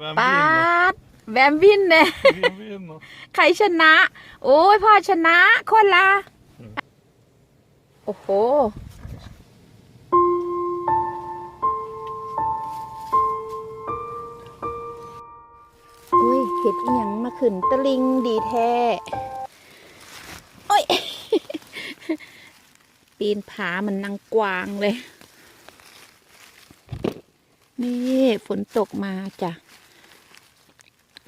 Vem ปา vinner? ดแบมวินเนี่ย Vem vinner? ใครชนะ โอ้ยพ่อชนะคนละ โอ้โห อุ้ยเห็ดอหยังมาขึ้นตะลิงดีแท้โอ้ย ปีนผามันนางกวางเลย นี่ฝนตกมาจ้ะ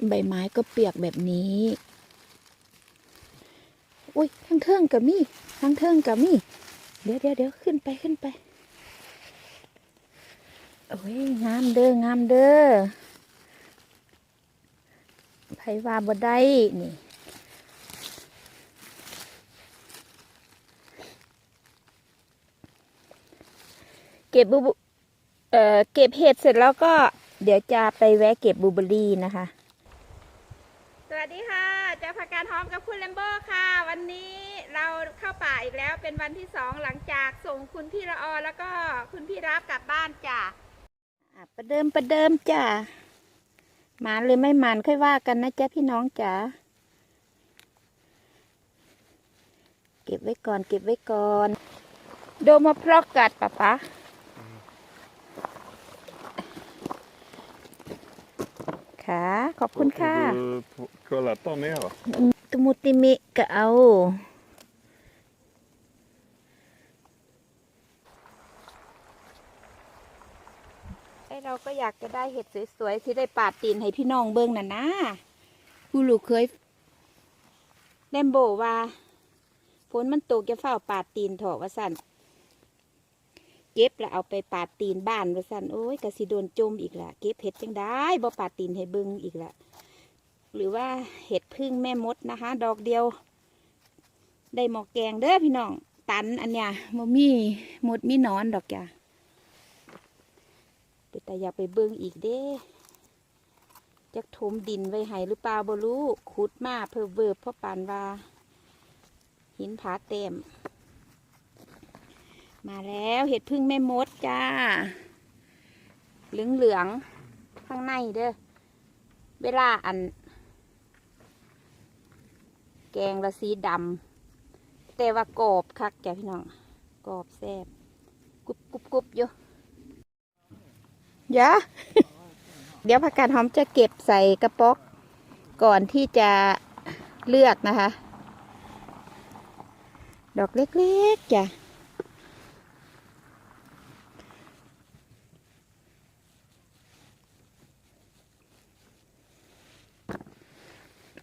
ใบไม้ก็เปียกแบบนี้อุ้ยทั้งเทิงกับมี่ทั้งเทิงกับมี่เดี๋ยวเดี๋ยวเดี๋ยวขึ้นไปขึ้นไปโอ้ยงามเด้องามเด้อไผว่าบ่ได้นี่เก็บบูบูเอ่อเก็บเห็ดเสร็จแล้วก็เดี๋ยวจะไปแวะเก็บบูเบอรี่นะคะ วัสดีค่ะเจ้าผักการหอมกับคุณแลมโบ้ค่ะ วันนี้เราเข้าป่าอีกแล้วเป็นวันที่สองหลังจากส่งคุณพี่ละออแล้วก็คุณพี่รับกลับบ้านจ้ะอะประเดิมประเดิมจ้ะหมานหรือไม่หมานค่อยว่ากันนะจ๊ะพี่น้องจ๋าเก็บไว้ก่อนเก็บไว้ก่อน โดมาพลอกกัดปะปะค่ะ ขอบคุณค่ะ Har du på- kollat dem nere? ตุมุติมิก็เอาไอเราก็อยากจะได้เห็ดสวยๆที่ได้ปาดตีนให้พี่น้องเบิ้งน่ะนะผู้ลูกเคยแดมโบว่าฝนมันตกจะเฝ้าปาดตีนเถอะว่าสั่นเก็บแล้วเอาไปปาดตีนบ้านว่าสั่นโอ้ยกะสิโดนจมอีกละเก็บเห็ดจังได้บ่ปาดตีนให้เบิ้งอีกละ หรือว่าเห็ดพึ่งแม่มดนะคะ ดอกเดียว ได้หมอกแกงเด้อพี่น้อง ตันอันเนี้ยมมีมดมีนอนดอกจ้ะแต่อย่าไปเบิ่งอีกเด้จักถมดินไว้ให้หรือเปล่าบ่รู้ขุดมาเพิ่มเวิบพราะปานว่า หินผาเต็ม มาแล้วเห็ดพึ่งแม่มดจ้า เหลืองเหลืองๆข้างในเด้อ เวลาอัน แกงละสีดำแต่ว่ากรอบคักจ้ะพี่น้องกรอบแซ่บกรุบกรุบกรุบอยู่ยะเดี๋ยวผักกาดหอมจะเก็บใส่กระป๋อกก่อนที่จะเลือกนะคะ ดอกเล็กๆจ้ะ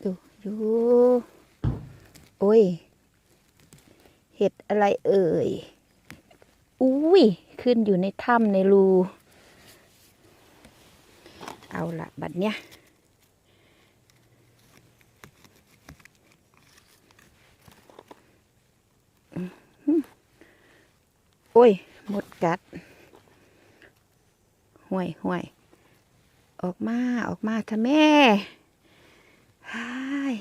ดูอยู่ โอ้ย เห็ดอะไรเอ่ย อุ้ย ขึ้นอยู่ในถ้ำในรู เอาละบัดเนี้ยโอ้ย หมดกัด ห่วยห่วย ออกมา ออกมาเถอะแม่ฮาย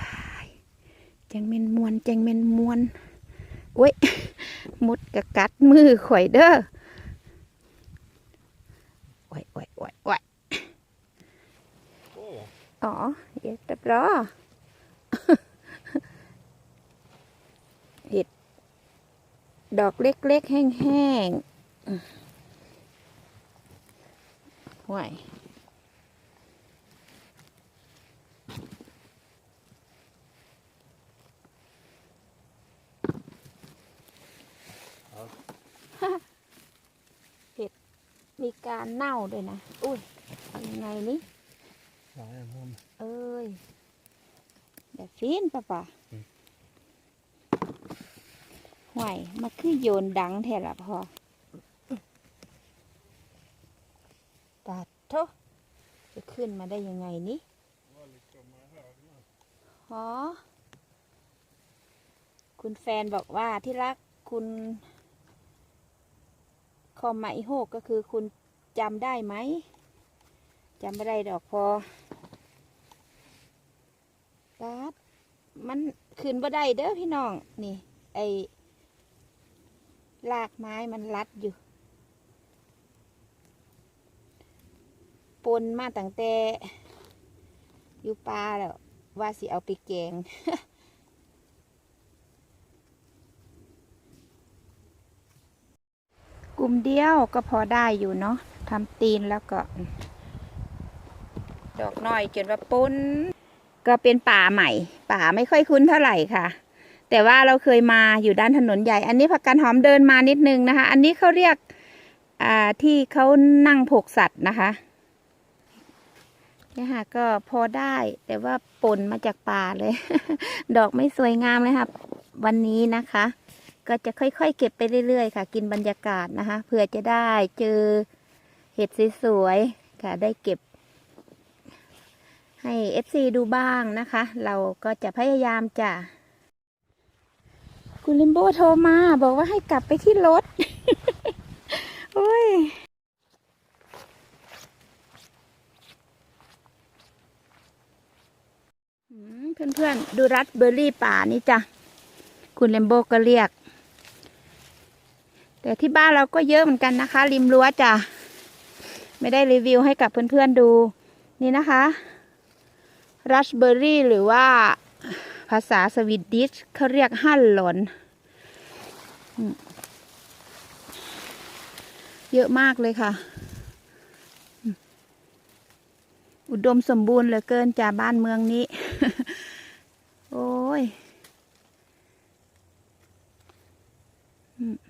ฮายจั งเมนมวนจังเมนมวนโอ้ยหมดกะกัดมือข่อยเด้อโอ้ยโอ้ยโอ้ยโอ้ย Åh, อ๋อเดี๋ยวเรียบร้อยเห็ดดอกเล็กๆ แห้งๆห่วย เห็ด มีการเน่าด้วยนะ อุ้ยเอายังไงนี่ nej, hon. เอ้ยแบบฟินป่ะป่ะอืมห่วยมาคือโยนดังแท้ละพอตาโทจะขึ้นมาได้ยังไงนี่หอคุณแฟนบอกว่าที่รักคุณ ข้อหมาอีโหกก็คือคุณจำได้ไหมจำไม่ได้ดอกพอปั๊บมันขึ้นบ่ได้เด้อพี่น้อง นี่ ไอ้ลากไม้มันรัดอยู่ ปนมาตั้งแต่อยู่ปลาแล้ว ว่าสิเอาไปแกง กลุ่มเดียวก็พอได้อยู่เนาะทำตีนแล้วก็ ดอกน้อยจนว่าปนก็เป็นป่าใหม่ ป่าไม่ค่อยคุ้นเท่าไหร่ค่ะ แต่ว่าเราเคยมาอยู่ด้านถนนใหญ่ อันนี้ผักกาดหอมเดินมานิดนึงนะคะ อันนี้เขาเรียกอ่าที่เขานั่งผกสัตว์นะคะเนี่ยค่ะก็พอได้แต่ว่าปนมาจากป่าเลย ดอกไม่สวยงามเลยค่ะ วันนี้นะคะ ก็จะค่อยๆ เก็บไปเรื่อยๆ ค่ะ กินบรรยากาศนะคะเผื่อจะได้เจอเห็ดสวยๆค่ะ ได้เก็บ ให้ FC ดูบ้างนะคะ เราก็จะพยายามจะคุณลิมโบโทรมา บอกว่าให้กลับไปที่รถโอ้ยเพื่อนๆ ดูรัสเบอร์รี่ป่านี่จ้ะ คุณเลมโบก็เรียก แต่ที่บ้านเราก็เยอะเหมือนกันนะคะ ริมรั้วจ้ะไม่ได้รีวิวให้กับเพื่อนๆดู นี่นะคะรัสเบอร์รี่หรือว่าภาษาสวีดิชเขาเรียกฮั่นหลน เยอะมากเลยค่ะ อุดมสมบูรณ์เหลือเกินจากบ้านเมืองนี้ โอ้ยอืมอืม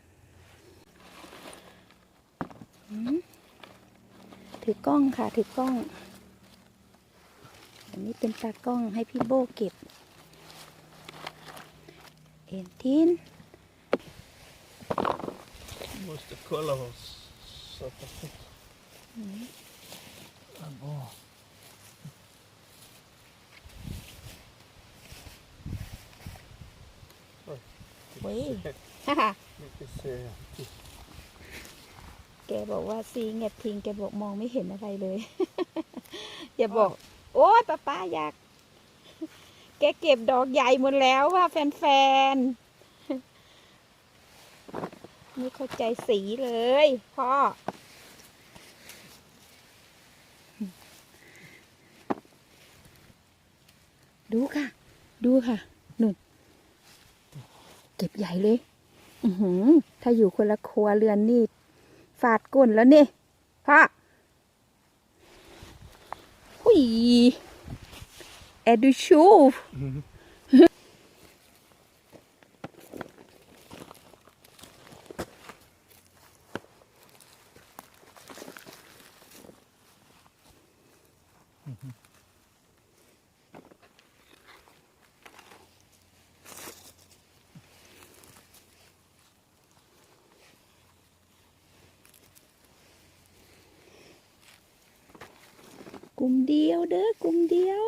ถือกล้องค่ะ ถือกล้อง อันนี้เป็นตากล้องให้พี่โบเก็บ เอ็นทิน Måste kolla vad sätta fot. Ja, bra. เว้ย Mycket ser jag. แกบอกว่าซีเงียบทิ้งแกบอกมองไม่เห็นอะไรเลย อย่าบอก โอ้ยป้าป้าอยาก แกเก็บดอกใหญ่หมดแล้วว่าแฟนๆไม่เข้าใจสีเลยพ่อดูค่ะ ดูค่ะนุ่นเก็บใหญ่เลย อือหือ ถ้าอยู่คนละครัวเรือนนี่ ฟาดก้นแล้วนี่พ่อหุยแอดูชู กลุ่มเดียวเด้อกลุ่มเดียว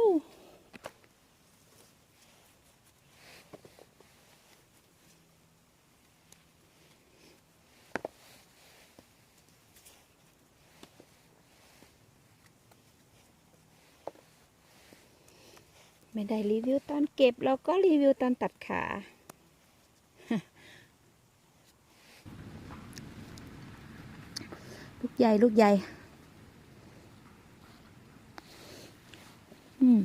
ไม่ได้รีวิวตอนเก็บเราก็รีวิวตอนตัดขาลูกใหญ่ ลูกใหญ่ อืม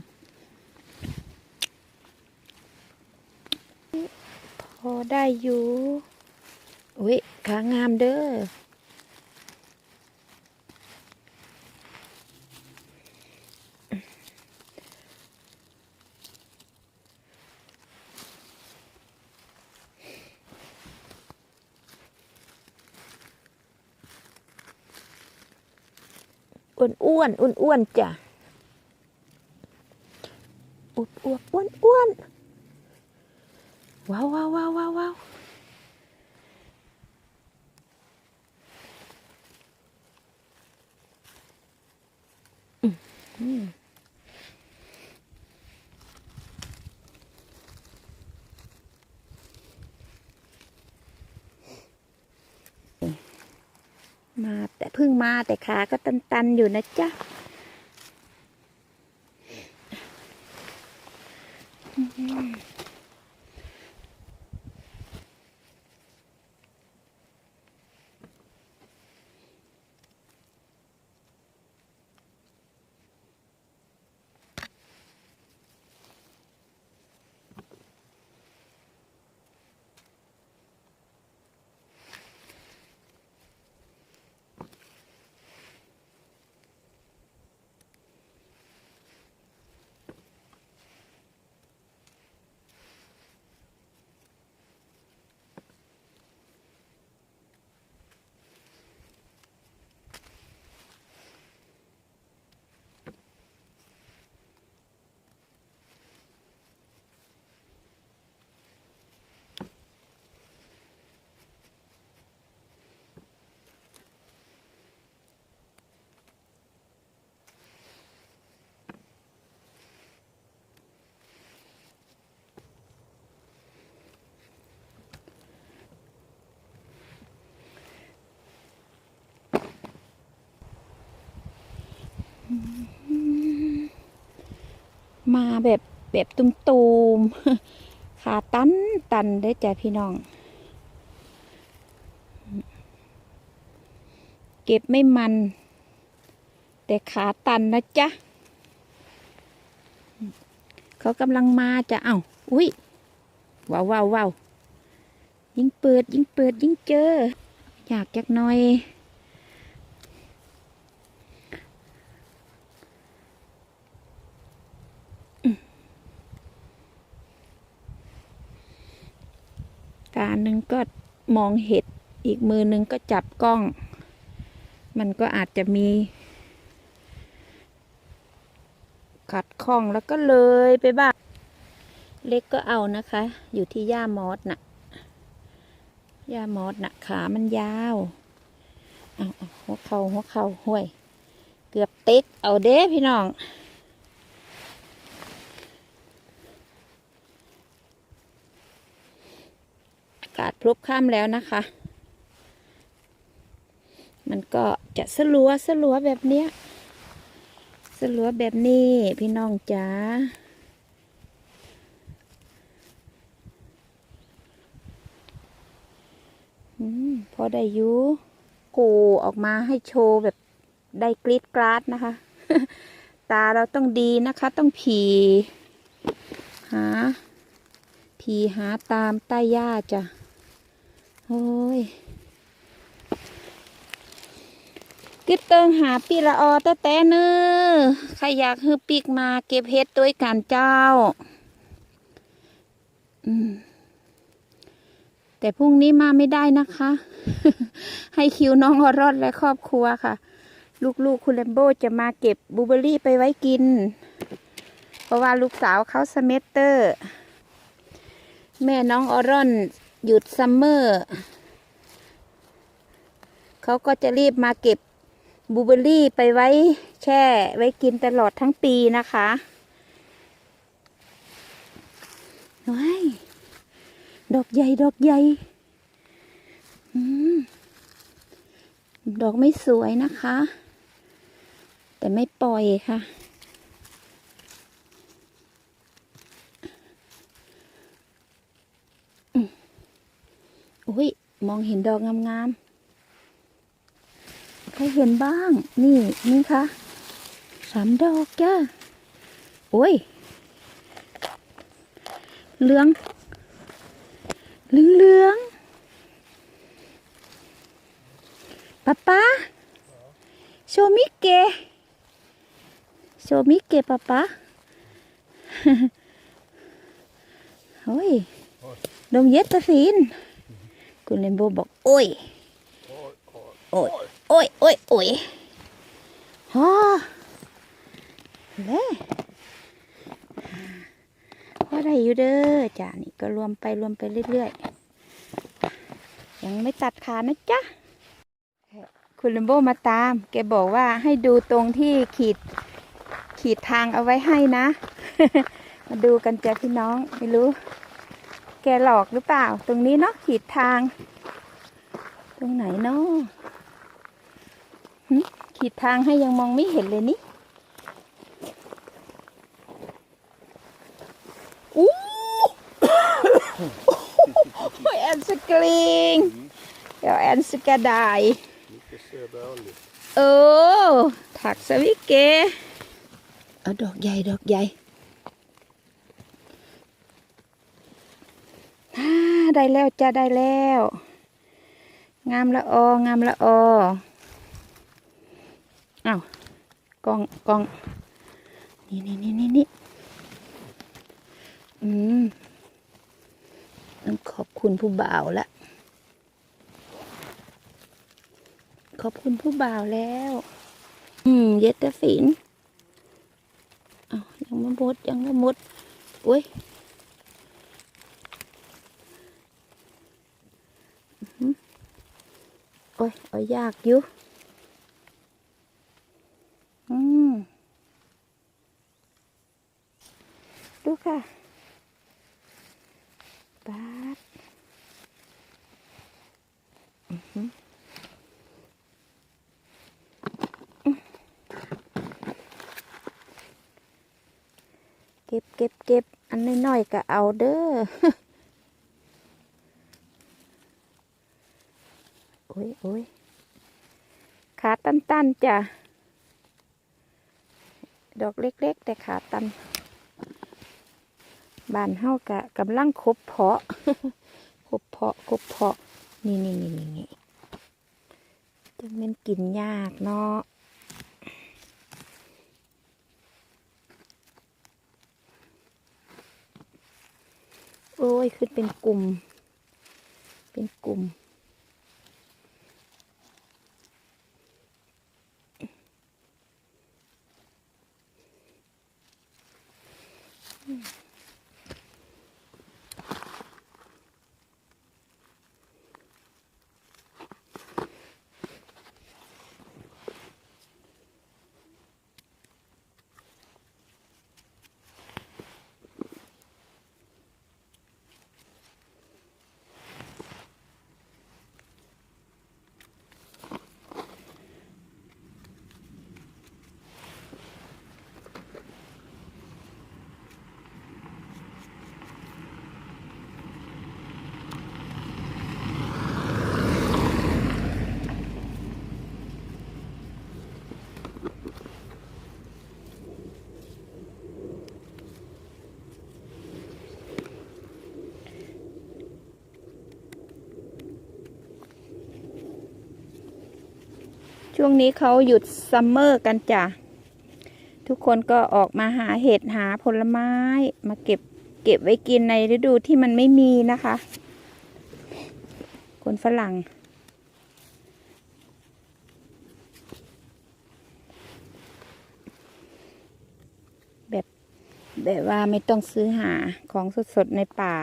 พ อได้อยู่ อุ้ยขางามเด้อ อ้วนอ้วนอ้วนอ้วนจ้ะอวบอวบอ้วนอ้วน ว้าวว้าวว้าวว้าววาวมาแต่เพิ่งมาแต่ขาก็ตัน ๆ อยู่นะจ๊ะอ มาแบบแบบตุมๆขาตันตันได้จ้ะพี่น้อง เก็บไม่มัน แต่ขาตันนะจ๊ะเขากำลังมาจะเอ้าอุ้ยว้าวว้าวว้าวยิ่งเปิดยิ่งเปิดยิ่งเจอ อยากจักหน่อย หนึ่งก็มองเห็ด อีกมือหนึ่งก็จับกล้อง มันก็อาจจะมี ขัดข้องแล้วก็เลยไปบ้าง เล็กก็เอานะคะ อยู่ที่ย่ามอสน่ะย่ามอสน่ะ ขามันยาวเอาหัวเข่าหัวเข่าห้วย เกือบเต็กเอาเด้พี่น้อง อากาศพ ลบข้ามแล้วนะคะ มันก็จะสลัวสลัวแบบเนี้ยสลัวแบบนี้พี่น้องจ๋าพอได้ยูกูออกมาให้โชว์แบบได้กรีดกราดนะคะ ตาเราต้องดีนะคะ ต้องผีหาผีหาตามใต้หญ้าจ้ะ โอ้ยกึดเติงหาปีละออแต่แต่เนอใครอยากฮือปีกมาเก็บเห็ดด้วยกันเจ้า อืม แต่พรุ่งนี้มาไม่ได้นะคะ ให้คิวน้องอรอดและครอบครัวค่ะ ลูกๆ คุณแลมโบจะมาเก็บบลูเบอรี่ไปไว้กิน เพราะว่าลูกสาวเขาสเมสเตอร์ แม่น้องออรอน หยุดซัมเมอร์เขาก็จะรีบมาเก็บบูเบอรี่ไปไว้แช่ไว้กินตลอดทั้งปีนะคะว้ายดอกใหญ่ ดอกใหญ่ดอกไม่สวยนะคะ แต่ไม่ปล่อยค่ะ อุ้ยมองเห็นดอกงามๆ ใครเห็นบ้าง นี่นี่คะสามดอกจ้าโอ้ยเหลืองเหลืองเหลืองป๊าป๊าโชมิเกะโชมิเกะป๊าป๊าโอ้ยดมเย็ดตะสิน คุณเลนโบบอก โอ้ย โอ้ย โอ้ย โอ้ย โอ้ยฮอเล่พอได้อยู่เด้อจ้านี่ก็รวมไปรวมไปเรื่อยๆ ยังไม่ตัดขานะจ๊ะ คุณเลมโบมาตาม แกบอกว่าให้ดูตรงที่ขีด ขีดทางเอาไว้ให้นะ มาดูกันจ้ะพี่น้อง ไม่รู้ แกหลอกหรือเปล่า ตรงนี้เนาะขีดทาง ตรงไหนเนาะขีดทางให้ยังมองไม่เห็นเลยนี่อู้แอนสกลิงเดี๋ยวแอนสกระดาย Mycket söderlig. เออถักสวิเกเอาดอกใหญ่ดอกใหญ่อ่า ได้แล้วจ้าได้แล้ว งามละอองามละอออ้าวกล้องกล้อง นี่นี่นี่นี่นี่อืมต้องขอบคุณผู้บ่าวละขอบคุณผู้บ่าวแล้ว อืม เยตะสินอ้าวยังไม่หมดยังไม่หมดอุ้ยอื้อหือ โอ้ยเอายากอยู่อืมดูค่ะปาดเก็บเก็บเก็บอันน้อยๆก็เอาเด้อ โอ้ยโอ้ยขาตันๆจ้ะ ดอกเล็ก ๆ แต่ขาตัน บานเฮากะกำลังคบเพาะคบเพาะคบเพาะ นี่นี่นี่นี่จะเป็นกินยากเนาะโอ้ย ขึ้นเป็นกลุ่ม เป็นกลุ่ม ช่วงนี้เขาหยุดซัมเมอร์กันจ้ะ ทุกคนก็ออกมาหาเห็ดหาผลไม้มาเก็บเก็บไว้กินในฤดูที่มันไม่มีนะคะ คนฝรั่ง แบบแบบว่าไม่ต้องซื้อหาของสดๆในป่า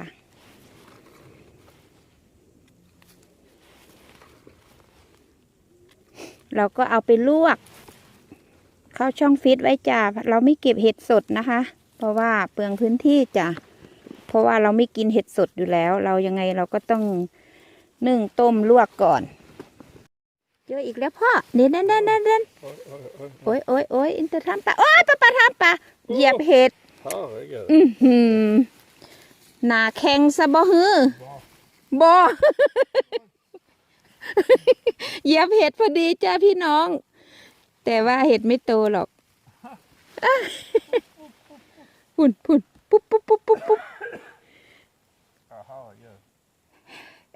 เราก็เอาไปลวก เข้าช่องฟิตไว้จ้าเราไม่เก็บเห็ดสดนะคะ เพราะว่าเปลืองพื้นที่จ้ะเพราะว่าเราไม่กินเห็ดสดอยู่แล้ว เรายังไงเราก็ต้องนึ่งต้มลวกก่อนเจออีกแล้วพ่อเด่นเด่นเด่นเด่นเด่น Oj, oj, oj. โอ้ยโอ้ยโอ้ยอินเตอร์ทำปลาโอ้ยปลาปลาทำปลาเหยียบเห็ดอือหือหนาแข็งซะบ่ฮือบอ เหยียบเห็ดพอดีจ้าพี่น้อง แต่ว่าเห็ดไม่โตหรอกพุ่นพุ่นปุ๊บปุ๊บปุ๊บปุ๊บปุ๊บ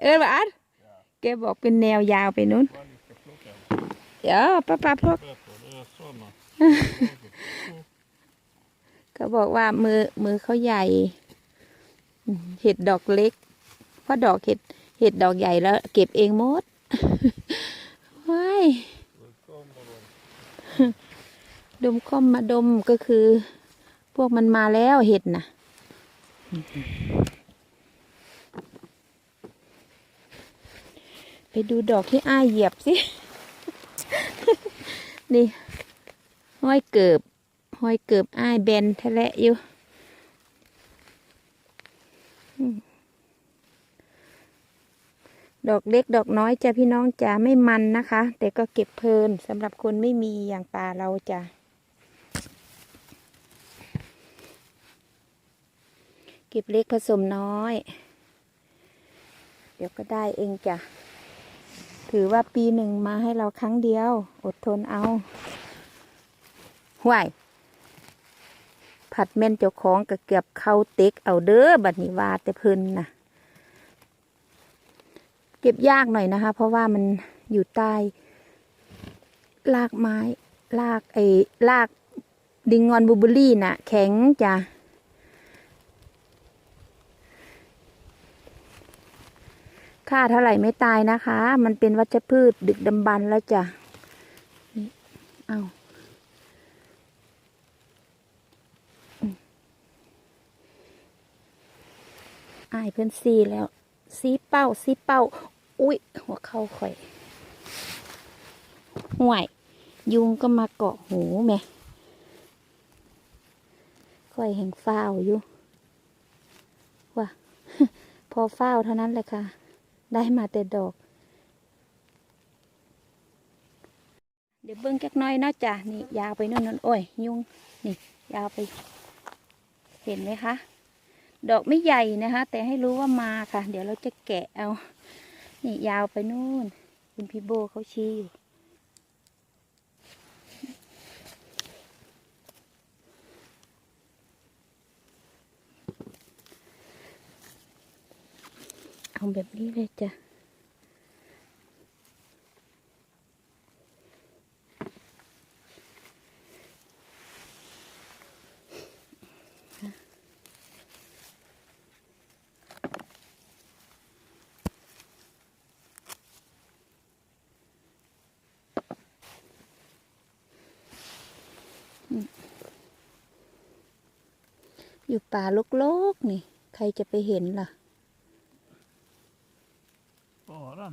เออบ้านแกบอกเป็นแนวยาวไปนู้นเดี๋ยวป้าป้าพก Bättre, det är sådana. ก็บอกว่ามือมือเขาใหญ่ เห็ดดอกเล็ก เพราะดอกเห็ดเห็ดดอกใหญ่แล้ว เก็บเองหมด ว้ายดมข้อมมาดมก็คือ พวกมันมาแล้วเห็ดนะไปดูดอกที่อ้ายเหยียบสิ นี่ ห้อยเกิบ ห้อยเกิบอ้ายแบนทะเลอยู่ ดอกเล็กดอกน้อยจะพี่น้องจะไม่มันนะคะ แต่ก็เก็บเพลินสำหรับคนไม่มีอย่างป่าเราจะเก็บเล็กผสมน้อย เดี๋ยวก็ได้เองจ้ะ ถือว่าปีหนึ่งมาให้เราครั้งเดียว อดทนเอาห่วยผัดแม่นเจ้าของก็เกือบเข้าเต็กเอาเด้อบัดนี้ว่าแต่เพิ่นนะเก็บยากหน่อยนะคะ เพราะว่ามันอยู่ใต้รากไม้รากไอ้รากดิงงอนบูเบอรี่น่ะ แข็งจ้ะค่าเท่าไหร่ไม่ตายนะคะ มันเป็นวัชพืชดึกดำบรรพ์แล้วจ้ะเอาอายเพื่อนซีแล้วซีเป้าซีเป้า อุ้ยหัวเข้าข่อยห่วย ยุงก็มาเกาะหูแม่ค่อยแห่งฟ้าวอยู่ว่าพอฟ้าวเท่านั้นแหละค่ะ ได้มาแต่ดอก เดี๋ยวเบิ้งจักน้อยนาะจ้ะนี่ยาวไปนู่นนั่นโอ้ย ยุงนี่ ยาวไป เห็นไหมคะดอกไม่ใหญ่นะคะ แต่ให้รู้ว่ามาค่ะ เดี๋ยวเราจะแกะเอา นี่ยาวไปนู่น คุณพี่โบเขาชี้อยู่เอาแบบนี้เลยจ้ะ ป่าโลกๆนี่ ใครจะไปเห็นล่ะ Bara.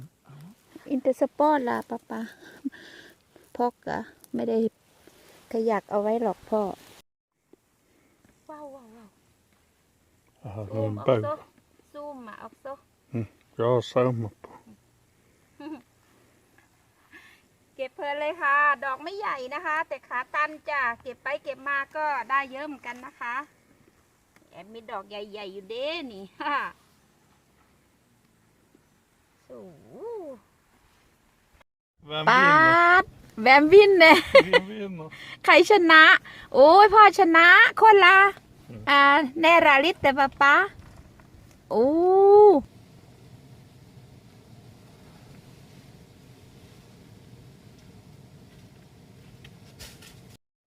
อินเตอร์สปอร์ตล่ะป้าป้าพ่อกะไม่ได้ขยักเอาไว้หรอกพ่อ ว้าวว้าวว้าว Här ซู är ม en ออก bok. โซซูมมาออกโซ Jag har samma på. เก็บเพลินเลยค่ะ ดอกไม่ใหญ่นะคะ แต่ขาตันจ้ะเก็บไปเก็บมาก็ได้เยอะเหมือนกันนะคะ แอบมีดอกใหญ่ๆอยู่เด้นี่ฮ่าสู Vem ปา vinner? ดแบมวินเนี่ย Vem vinner? ใครชนะ โอ้ยพ่อชนะคนละอ่าแนราลิตแต่ป๊าป๊าโอ้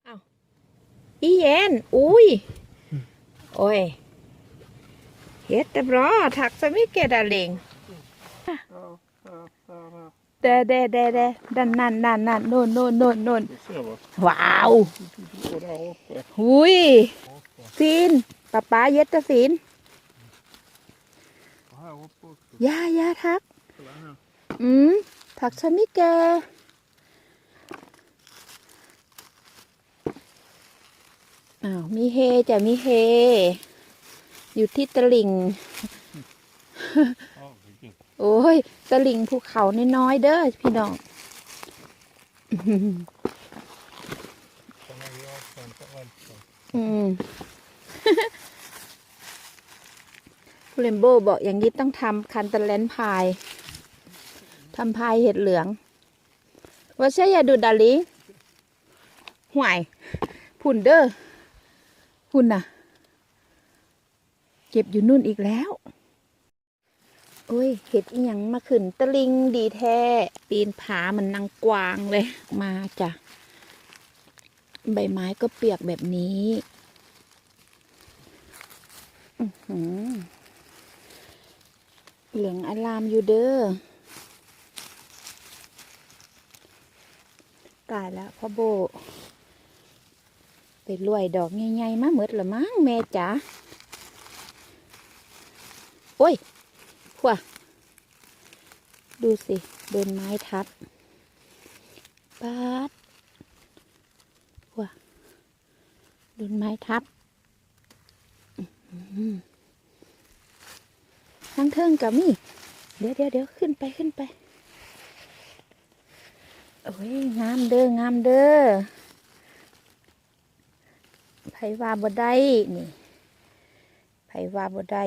เอาอีเย็นอุ้ย โอ้ยเฮ็ดแต่บรอถักสมิเกดาเลง Ja, ja, ja, ja. เดเดเดเดดันนั่นนั่นนั่นโน่นโน่นโน่นโน่นว้าวหุยฟีนป๊าป๊าเย็ดแตะฟีนยายาทัก อืมผักชะมิแก อ้าวมีเฮจ้ะมีเฮ อยู่ที่ตลิ่ง โอ้ยตลิ่งภูเขาน้อยๆเด้อพี่น้องอืมเลมโบบอกอย่างนี้ต้องทำคันตะเลนพายทำพายเห็ดเหลืองว่าใช่ยาดูดาลิห่วยพุ่นเด้อ พุ่นน่ะ เก็บอยู่นู่นอีกแล้ว โอ้ย เห็ดอีหยังมาขึ้นตะลิงดีแท้ ปีนผาเหมันนางกวางเลย มาจ้ะ ใบไม้ก็เปียกแบบนี้หือเหลืองอลามอยู่เด้อตายแล้วพ่อโบ ไปรวยดอกใหญ่ๆมาเมดละมั้งแม่จ๋าโอ้ยขวดูสิโดนไม้ทับปาดขวโดนไม้ทับทั้งเทิงกับมี่เดี๋ยวเดี๋ยวเดี๋ยวขึ้นไปขึ้นไปโอ้ยงามเด้องามเด้อ ไผว่าบ่ได้นี่ไผว่าบ่ได้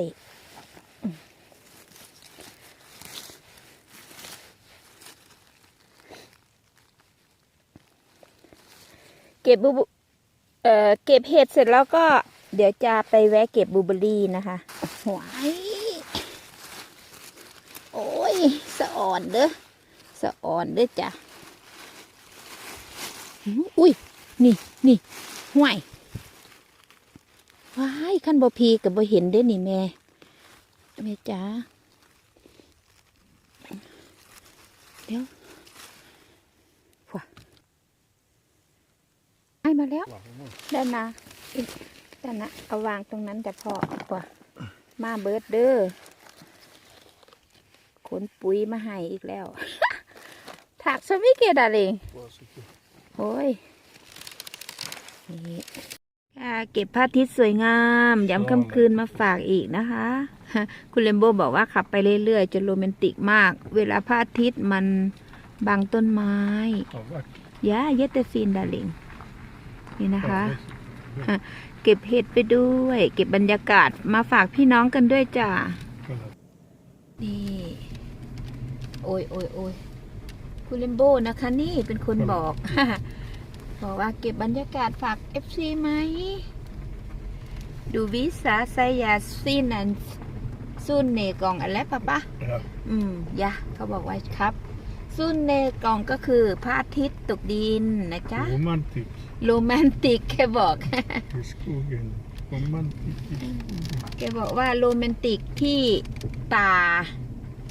เก็บบูบูเอ่อเก็บเห็ดเสร็จแล้วก็ เดี๋ยวจะไปแวะเก็บบูเบอรี่นะคะหวายโอ้ยสะอ่อนเด้อสะอ่อนเด้อจ้ะอุ้ยนี่นี่ห่วย ว้ายขั้นบ่พีกับบ่เห็นเด้อนี่แม่ แม่จ๋าเดี๋ยวว้าไอ้มาแล้ว Kolla, hur många? ด้านนะอีกด้านนะเอาวางตรงนั้นแต่พอดีกว่ามาเบิร์ดเด้อขนปุ๋ยมาให้อีกแล้วถักสมิเกดาเลง Varsågod. โอ้ยนี่ค่ะ เก็บพระอาทิตย์สวยงามย้ำค่ำคืนมาฝากอีกนะคะ คุณเลมโบบอกว่าขับไปเรื่อยๆจะโรแมนติกมาก เวลาพระอาทิตย์มันบังต้นไม้ย่าเยตฟีนดาเลงนี่นะคะ เก็บเห็ดไปด้วย เก็บบรรยากาศมาฝากพี่น้องกันด้วยจ้านี่ โอ้ยโอ้ยโอ้ยคุณเลมโบนะคะ นี่เป็นคนบอก บอกว่าเก็บบรรยากาศฝาก FC ไหม ดูวิสาสยาซินอันซุนเนกองอะไรปะปะ Ja. อืมยะเขาบอกไว้ครับซุนเนกองก็คือพระอาทิตย์ตกดินนะจ๊ะ Romantik โรแมนติกแค่บอก i skogen. Romantik i skogen. แกบอกว่าโรแมนติกที่ป่า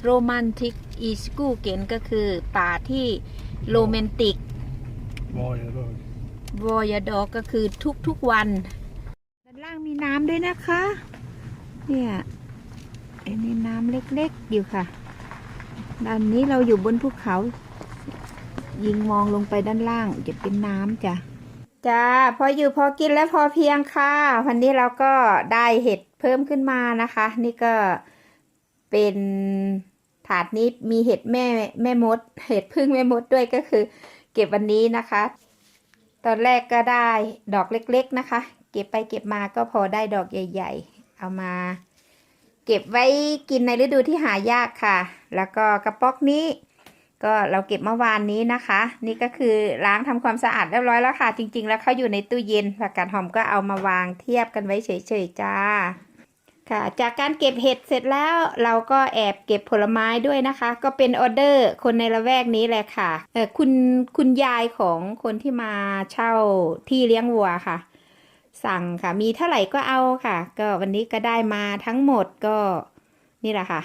โรแมนติกอีสกูเกนก็คือป่าที่โรแมนติก Varje dag. วอยดอกก็คือทุกๆวัน ด้านล่างมีน้ำด้วยนะคะ เนี่ยอันนี้น้ำเล็กๆอยู่ค่ะ ด้านนี้เราอยู่บนภูเขา ยิงมองลงไปด้านล่างจะเป็นน้ำจ้ะจ้าพออยู่พอกินและพอเพียงค่ะ วันนี้เราก็ได้เห็ดเพิ่มขึ้นมานะคะ นี่ก็เป็นถาดนี้มีเห็ดแม่แม่มด เห็ดพึ่งแม่มดด้วยก็คือ เก็บวันนี้นะคะ ตอนแรกก็ได้ดอกเล็กๆนะคะ เก็บไปเก็บมาก็พอได้ดอกใหญ่ ๆ เอามา เก็บไว้กินในฤดูที่หายากค่ะ แล้วก็กระป๋อกนี้ ก็เราเก็บเมื่อวานนี้นะคะ นี่ก็คือล้างทำความสะอาดเรียบร้อยแล้วค่ะ จริง ๆ แล้วเขาอยู่ในตู้เย็นผักกาดหอมก็เอามาวางเทียบกันไว้เฉยๆจ้า ค่ะจากการเก็บเห็ดเสร็จแล้วเราก็แอบเก็บผลไม้ด้วยนะคะ ก็เป็นออเดอร์คนในละแวกนี้แหละค่ะเออคุณคุณยายของคนที่มาเช่าที่เลี้ยงวัวค่ะ สั่งค่ะมีเท่าไหร่ก็เอาค่ะ ก็วันนี้ก็ได้มาทั้งหมดก็นี่แหละค่ะ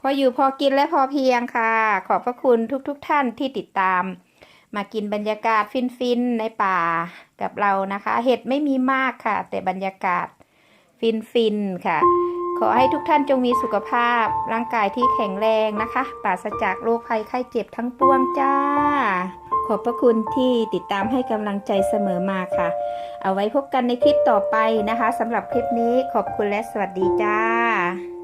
พออยู่พอกินและพอเพียงค่ะ ขอบพระคุณทุกๆทท่านที่ติดตาม มากินบรรยากาศฟินๆในป่ากับเรานะคะ เห็ดไม่มีมากค่ะ แต่บรรยากาศ ฟินฟินค่ะ ขอให้ทุกท่านจงมีสุขภาพ ร่างกายที่แข็งแรงนะคะปราศจากโรคภัยไข้เจ็บทั้งปวงจ้า ขอบพระคุณที่ติดตามให้กำลังใจเสมอมาค่ะ เอาไว้พบกันในคลิปต่อไปนะคะสำหรับคลิปนี้ขอบคุณและสวัสดีจ้า